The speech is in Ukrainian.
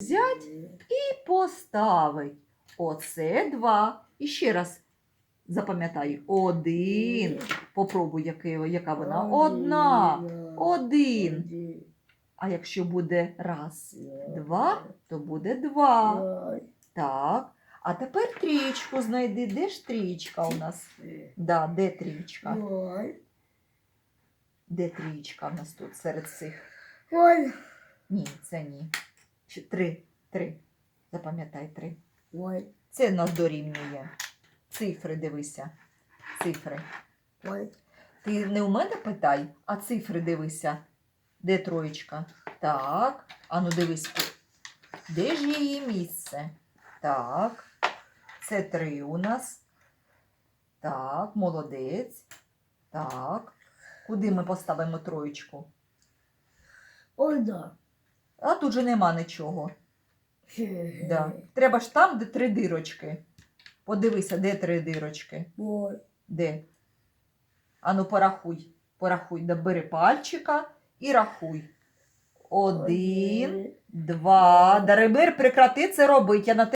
взять і поставить. Оце два. І ще раз запам'ятай. Один. Попробуй, яка вона. Одна. Один. А якщо буде раз, два, то буде два. Так. А тепер трічку знайди. Де ж трічка у нас? Да, де трічка? Де трічка в нас тут серед цих? Ой, Ні, це ні. Чи- Три. Три. Запам'ятай три. ой, Це нас дорівнює. Цифри дивися. Цифри. ой. Ти не у мене питай, а цифри дивися. Де троєчка? Так. Ану дивись. Де ж її місце? Так. Це три у нас. Так, молодець. Так. Куди ми поставимо троєчку? Ой, да. А тут же нема нічого. Да. Треба ж там, де три дирочки. Подивися, де три дирочки. Ой, Де? Ану, порахуй. Порахуй, да бери пальчика і рахуй. Один, два. Дарибир, прекрати це робити. Я на